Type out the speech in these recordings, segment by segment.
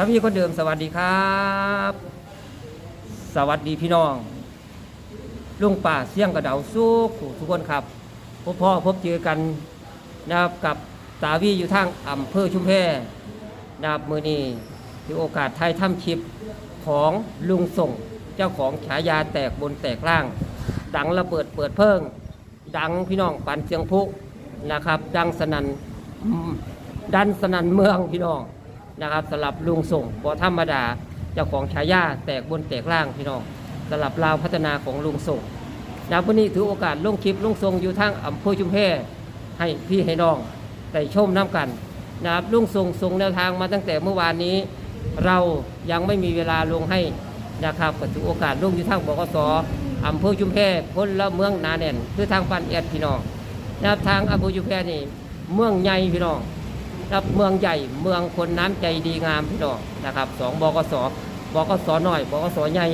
ถ้าพี่คนเดิมสวัสดีครับ สวัสดีพี่น้อง ลุงป่าเสี่ยงกระเดาสู้ขู่ทุกคนครับ พบพ่อพบเจอกันนะครับกับสาวีอยู่ทางอำเภอชุมแพนะครับมือนี้ที่โอกาสไทยถ้ำคลิปของลุงส่งเจ้าของฉายาแตกบนแตกล่าง ดังระเบิดเปิดเพิ่ง ดังพี่น้องปันเสียงพุนะครับ ดังสนันดันสนันเมืองพี่น้อง นะครับสลับลุงส่งบ่ธรรมดาเจ้าของฉายาแตกบนแตกล่างพี่น้องสลับราวพัฒนาของลุงส่งนะวันนี้ถือโอกาสลงคลิปลุงทรงอยู่ทางอำเภอชุมแพให้พี่ให้น้องได้ชมน้ำกันนะครับลุงส่งส่งแนวทางมาตั้งแต่เมื่อวานนี้ เรายังไม่มีเวลาลงให้นะครับก็ถือโอกาสลงอยู่ทางบกสอำเภอชุมแพพลละเมืองนาแน่นคือทางปันเอ็ดพี่น้องนะครับทางอำเภอชุมแพนี่เมืองใหญ่พี่น้อง ครับเมืองใหญ่เมืองคนน้ำใจดีงามพี่น้องนะครับสองบกสบกสน้อยบกสใหญ่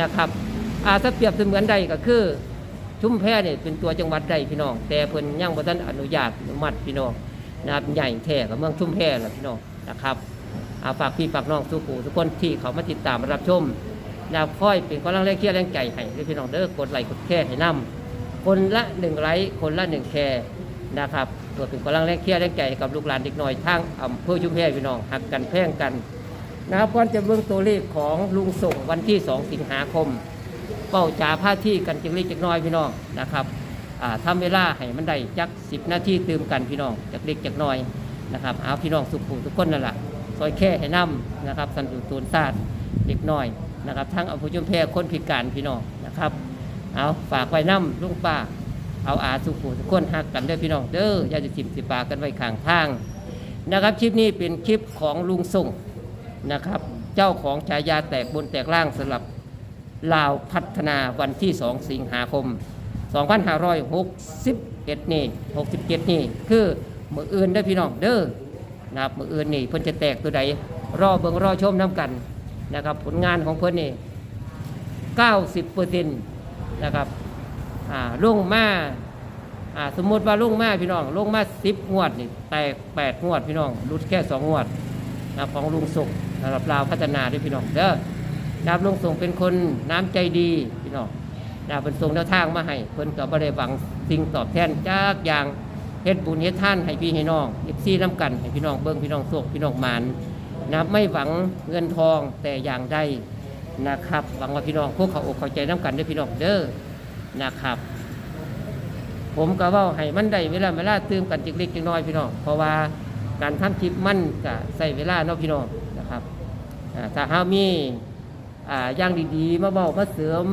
นะครับอาถ้าเปรียบเสมือนใดก็คือชุมแพเนี่ยเป็นตัวจังหวัดใดพี่น้อง แต่เพิ่นยังบ่ทันอนุญาตอนุมัติพี่น้องนะครับใหญ่แท้กับเมืองชุมแพล่ะพี่น้องนะครับอาฝากพี่ฝากน้องทุกผู้ทุกคนที่เขามาติดตามรับชมนะค่อยเป็นกำลังแรงเคียร์แรงใจให้พี่น้องเด้อกดไลค์กดแชร์ให้นํคนละหนึ่งไลค์คนละหนึ่งแชร์นะครับ เพื่อเป็นกำลังแรงเคียร์แรงใจกับลูกหลานเด็กน้อยทางอำเภอชุมแพพี่น้องหักกันแพ่งกันนะครับก่อนจะเบิ่งตัวเลขของลุงส่งวันที่ 2 สิงหาคม เป้าจ่าผ้าที่กันจังเล็กจักน้อยพี่น้องนะครับอ่าทำเวลาให้มันได้จักสิบนาทีตื่มกันพี่น้องจักเล็กจักน้อยนะครับเอาพี่น้องสุขุทุกคนนั่นแหละซอยแค่ให้น้ำนะครับสันตุตูนศาสตร์เด็กน้อยนะครับทั้งอภุจุมแพรคนพิการพี่น้องนะครับเอาฝากไว้น้ำลุงป้า เอาอาสุขุทุกคนหักกันเด้อพี่น้องเด้ออย่าจะสิบสิปากันไว้ข้างทางนะครับคลิปนี้เป็นคลิปของลุงส่งนะครับ เจ้าของฉายาแตกบนแตกล่างสำหรับลาวพัฒนาวันที่ 2 สิงหาคม 2561 นี่ 67 นี่ คือมืออื่นได้อพี่น้องเด้อนะครับมืออื่นนี่เพิ่นจะแตกตัวใดรอเบิงรอชมน้ำกันนะครับ ผลงานของเพิ่นนี่ 90%นะครับ อ่าลงมาอ่าสมมติว่าลงมาพี่น้องลงมา10งวดนี่แตก8งวดพี่น้องรุดแค่2งงวดนะครับของลุงสุกสำหรับลาพัฒนาด้วยพี่น้องเด้อดาบลุงส่งเป็นคนน้ำใจดีพี่น้องดาบเป็นส่งแนวทางมาให้เพิ่นก็บ่ได้หวังสิ่งตอบแทนจากอย่างเฮ็ดบุญเฮ็ดท่านให้พี่ให้น้องเอฟซีน้ำกันให้พี่น้องเบิ่งพี่น้องโศกพี่น้องมานนะครับไม่หวังเงินทองแต่อย่างใดนะครับหวังว่าพี่น้องพวกเขาอกเข้าใจน้ำกันด้อพี่น้องเด้อ นะครับ ผมก็ว่าให้มันได้เวลาเวลาตื่มกันจิกเล็กจิกน้อยพี่น้องเพราะว่าการทำคลิปมันก็ใส่เวลาเนาะพี่น้องนะครับอาถ้าหามีอ่าย่างดีๆ มาเบามาเสริม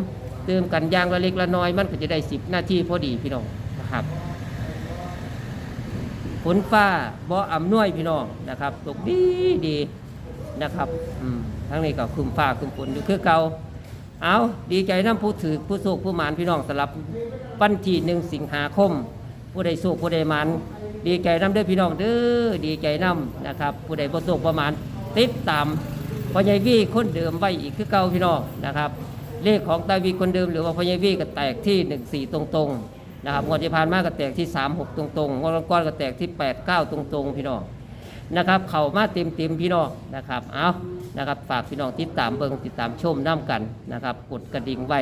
เติมกันย่างละเล็กละน้อย มันก็จะได้สิบนาทีพอดีพี่น้องนะครับฝนฟ้าบ่อำนวยพี่น้องนะครับ ตกดีดีนะครับอืมทั้งนี้ก็คุมฟ้าคุมฝนอยู่คือเก่า เอาดีใจน้ำผู้ถือผู้โศกผู้หมานพี่น้องสลับวันที่หนึ่งสิงหาคม ผู้ใดโศกผู้ใดหมานดีใจน้ำเด้อพี่น้องเด้อดีใจน้ำนะครับ ผู้ใดบ่โศกประมาณติดตามพอใหญวีคนเดิมไว้อีกคือเก่าพี่น้องนะครับ เลขของตาวีคนเดิมหรือว่าพอใหญวีก็แตกที่1 4ตรงๆนะครับงวดที่ผ่านมาก็แตกที่3 6ตรงๆงวดก่อนก็แตกที่8 9ตรงๆ พี่น้องนะครับ เข้ามาเต็มเต็มๆพี่น้องนะครับเอา นะครับฝากพี่น้องติดตามเบิ่งติดตามชมน้ำกันนะครับกดกระดิ่งไว้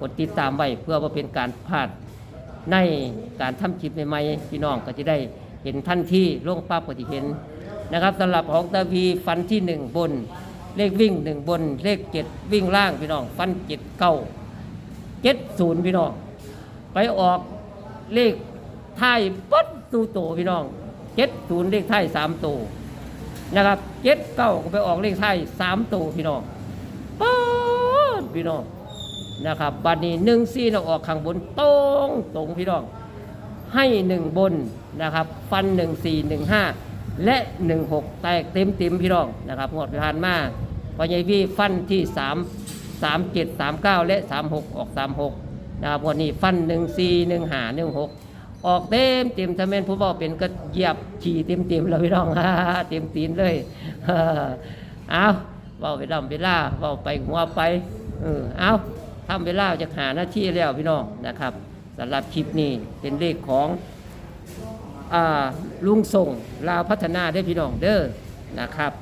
กดติดตามไว้เพื่อว่าเป็นการพลาดในการทำคลิปใหม่ๆพี่น้องก็จะได้เห็นทันที่ลงปั๊บก็จะเห็นนะครับสำหรับของตาวีฟันที่หนึ่งบน เลขวิ่งหนึ่งบน เลขเจ็ดวิ่งล่างพี่น้อง ฟันเจ็ดเก้าเจ็ดศูนย์พี่น้อง ไปออกเลขไทายปัดตูโตพี่น้องเจ็ดศูนย์เลขไทายสามตัว นะครับเจ็ดเก้าก็ไปออกเลขไทยสามตัวพี่น้องป๊าดพี่น้องนะครับบัดนี้หนึ่งซีเราออกข้างบนตรงตรงพี่น้อง ให้หนึ่งบนนะครับ ฟันหนึ่งสี่หนึ่งห้าและหนึ่งหกแตกเต็มเต็มพี่น้องนะครับงวดผ่านมาพอใหญ่พี่ฟันที่สามสามเจ็ดสามเก้าและสามหกออกสามหกนะครับวันนี้ฟันหนึ่งสี่หนึ่งห้าหนึ่งหก ออกเต็มเต็มถ้าแม่นผู้บอกเป็นก็เหยียบขี่เต็มเต็มๆแล้วพี่น้องเต็มตีนเลยเอาเบาไปดำไปล่าเบาไปหัวไปเออเอาทำเวลาจะหาหน้าที่แล้วพี่น้องนะครับสำหรับคลิปนี้เป็นเลขของอลุงส่งลาวพัฒนาได้พี่น้องเด้อนะครับ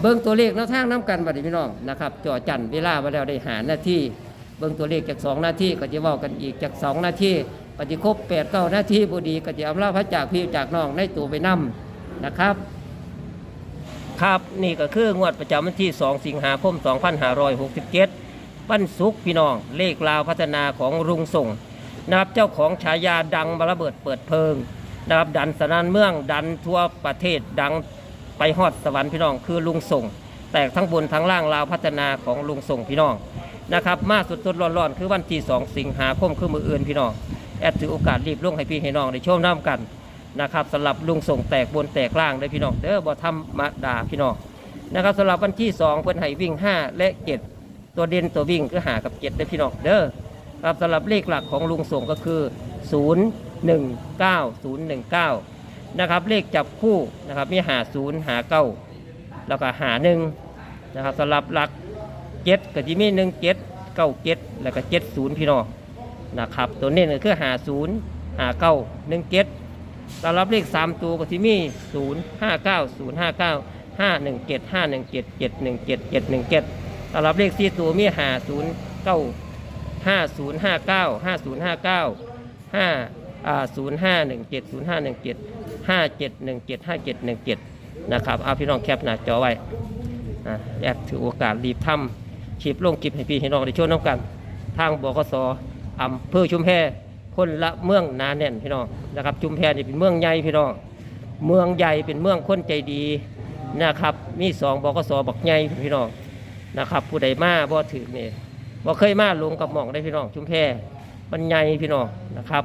เบิ่งตัวเลขแนวทางน้กันบัดนี้พี่น้องนะครับจ่อจันเวลามาแล้วได้หาหน้าที่ เบิ่งตัวเลขจากสองหน้าที่ก็จะว้ากันอีกจากสองหน้าที่ ก็จะคบแปดเก้าหน้าที่บดีก็จะอำลาพระจากพี่จากน้องในตัวไปนํนะครับ ครับนี่ก็คืองวดประจำวันที่ 2 สิงหาคม 2567 วันศุกร์พี่น้องเลขลาวพัฒนาของรุงส่งนะครับเจ้าของฉายาดังบระเบิดเปิดเพลิงนะครับดันสนานเมืองดันทั่วประเทศดังไปฮอดสวรรค์พี่น้องคือลุงส่ง แตกทั้งบนทั้งล่างลาวพัฒนาของลุงส่งพี่น้องนะครับ มาสุดๆร้อนๆคือวันที่ 2 สิงหาคมคือมืออื่นพี่น้อง แอดถือโอกาสรีบลงให้พี่ให้น้องได้ชมน้ำกันนะครับสำหรับลุงส่งแตกบนแตกล่างเด้พี่น้องเด้อบ่ธรรมดาพี่น้องนะครับสำหรับวันที่2เพิ่นให้วิ่ง 5 และ 7 ตัวเด่นตัววิ่งคือหากับ7เด้พี่น้องเด้อครับสำหรับเลขหลักของลุงส่งก็คือ 0 1 9 0 1 9นะครับเลขจับคู่นะครับมีหา0หา9แล้วก็หา1นะครับสำหรับหลัก7ก็จะมี1 7 9 7แล้วก็7 0 พี่น้อง นะครับ ตัวเน้นก็คือหา0หา9 1 7สำหรับเลขสามตัวก็ที่มีศูนย์ห้าเก้าศูนย์ห้าเก้าห้าหนึ่งเจ็ดห้าหนึ่งเจ็ดเจ็ดหนึ่งเจ็ดเจ็ดหนึ่งเจ็ดสำหรับเลขสี่ตัวมีหาศูนย์เก้าห้าศูนย์ห้าเก้าห้าศูนย์ห้าเก้าห้าอ่าศูนย์ห้าหนึ่งเจ็ดศูนย์ห้าหนึ่งเจ็ดห้าเจ็ดหนึ่งเจ็ดห้าเจ็ดหนึ่งเจ็ดนะครับเอาพี่น้องแคปหน้าจอไว้แอดถือโอกาสรีบทำคลิปลงคลิปให้พี่ให้น้องได้ช่วยน้องกัน ทางบกส อำเภอชุมแพคนละเมืองนาแน่นพี่น้องนะครับ ชุมแพนี่เป็นเมืองใหญ่พี่น้องเมืองใหญ่เป็นเมืองคนใจดีนะครับมีสองบกสบักใหญ่พี่น้องนะครับผู้ใดมาบ่ถือนี่บ่เคยมาลงกับหม่องได้พี่น้อง ชุมแพมันใหญ่พี่น้องนะครับ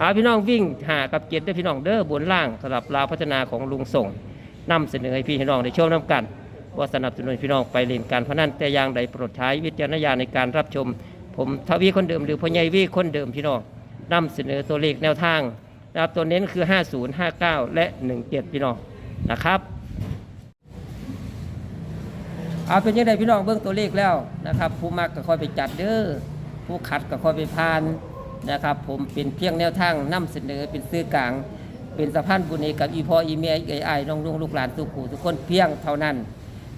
อาพี่น้องวิ่งหากับเจ็ดได้พี่น้องเด้อบนล่างสำหรับลาวพัฒนาของลุงส่งนำเสนอให้พี่ให้น้องได้ชมน้ำกันว่าสนับสนุนพี่น้องไปเล่นการพนันแต่อย่างใดโปรดใช้วิจารณญาณในการรับชม ผมทวีคนเดิมหรือพญายวีคนเดิมพี่น้องนำเสนอตัวเลขแนวทางนะครับตัวเน้นคือ 50 59 และ 17 พี่น้องนะครับเอาเป็นยังไงพี่น้องเบื้องตัวเลขแล้วนะครับ ผู้มักก็ค่อยไปจัดเด้อผู้ขัดก็ค่อยไปพานนะครับ ผมเป็นเพียงแนวทางนำเสนอเป็นซื้อกลาง เป็นสะพานบุญให้กับอีพออีเมียไอไอน้องลุงลูกหลานทุกผู้ทุกคนเพียงเท่านั้น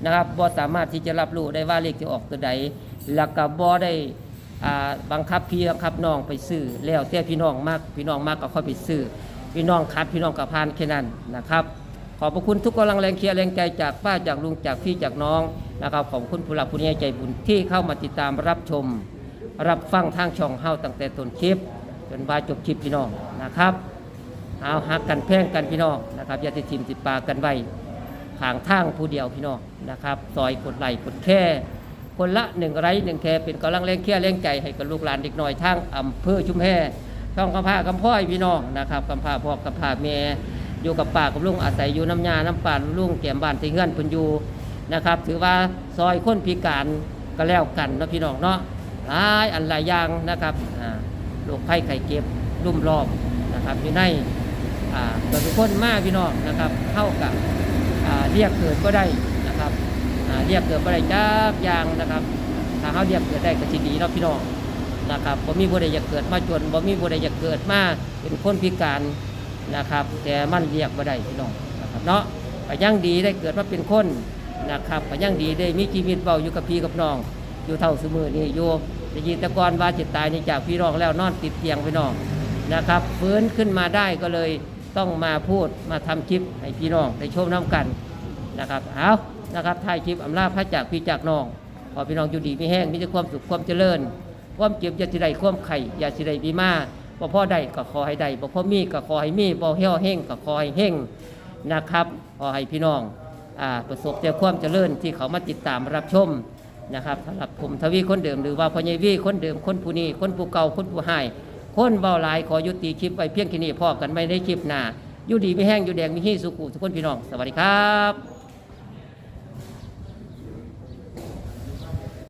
นะครับบ่สามารถที่จะรับรู้ได้ว่าเลขจะออกตัวใดแล้วก็บ่ได้ บังคับพี่บังคับน้องไปซื้อแล้วแต่พี่น้องมากพี่น้องมากก็ค่อยไปซื้อพี่น้องคัดพี่น้องกับพานแค่นั้นนะครับขอบพระคุณทุกกำลังแรงเชียร์แรงใจจากป้าจากลุงจากพี่จากน้องนะครับขอบคุณผู้หลักผู้ใหญ่ใจบุญที่เข้ามาติดตามรับชม รับฟังทางช่องเฮาตั้งแต่ต้นคลิป จนว่าจบคลิปพี่น้องนะครับเอาหักกันแพ่งกันพี่น้องนะครับอย่าติดทิมติดปากกันไว้ทางทางผู้เดียวพี่น้องนะครับซอยกดไหลกดแค่ คนละหนึ่งไร้หนึ่งแคเป็นกำลังแรงเคียแรงใจให้กับลูกหลานเด็กน้อยทางอำเภอชุมแพช่องกำพร้ากำพ้อยพี่น้องนะครับกำพร้าพ่อกำพร้าแม่อยู่กับป่ากับลุงอาศัยอยู่น้ำยาน้ำป่านลุงแก้มบ้านที่เงื่อนพิ่นอยู่นะครับ ถือว่าซอยคนพิการก็แล้วกันนะพี่น้องเนาะหลายอันหลายอย่างนะครับอ่าโรคไข้ไข้เจ็บรุ่มรอบนะครับอยู่ในอ่าตัวทุกคนมากพี่น้องนะครับ เท่ากับอ่าเรียกเกิดก็ได้ เรียกเกิดก็ได้จักอย่างนะครับ ถ้าเขาเรียกเกิดได้ก็สิดีเนาะพี่น้องนะครับบ่มีบ่ได้อยากเกิดมาจนบ่มีบ่ได้อยากเกิดมาเป็นคนพิการนะครับ แต่มันเรียกบ่ได้พี่น้องนะครับเนาะก็ยังดีได้เกิดมาเป็นคนนะครับก็ยังดีได้มีชีวิตเบาอยู่กับพี่กับน้อง อยู่เท่าสมือนี่อยู่จะยินตะกอนว่าจิตตายนี่จากพี่น้องแล้วนอนติดเตียงพี่น้องนะครับฟื้นขึ้นมาได้ก็เลยต้องมาพูดมาทำคลิปให้พี่น้องได้ชมน้ำกันนะครับเอา นะครับถ่ายคลิปอำลาพระจากพี่จากน้องขอพี่น้องอยู่ดีม่แห้งมีแต่ความสุขความเจริญ ความเจ็บยาสิใดความไข่ยาสิใดบีมาบ่พ่อใดก็ขอให้ใดบ่พ่อมีก็ขอให้มีบ่เหี้ยวเฮงก็ขอให้เฮงนะครับขอให้พี่น้องอประสบแต่ความเจริญที่เขามาติดตามรับชมนะครับสำหรับผมทวีคนเดิมหรือว่าพญวีคนเดิมคนผู้นี้คนผู้เก่าคนผู้ให้คนเบาหลายขอยุติคลิปไว้เพียงแค่นี้พอกันไม่ได้คลิปหน้าอยู่ดีไม่แห้งอยู่แดงมีฮี่สุขุทุกคนพี่น้อง สวัสดีครับ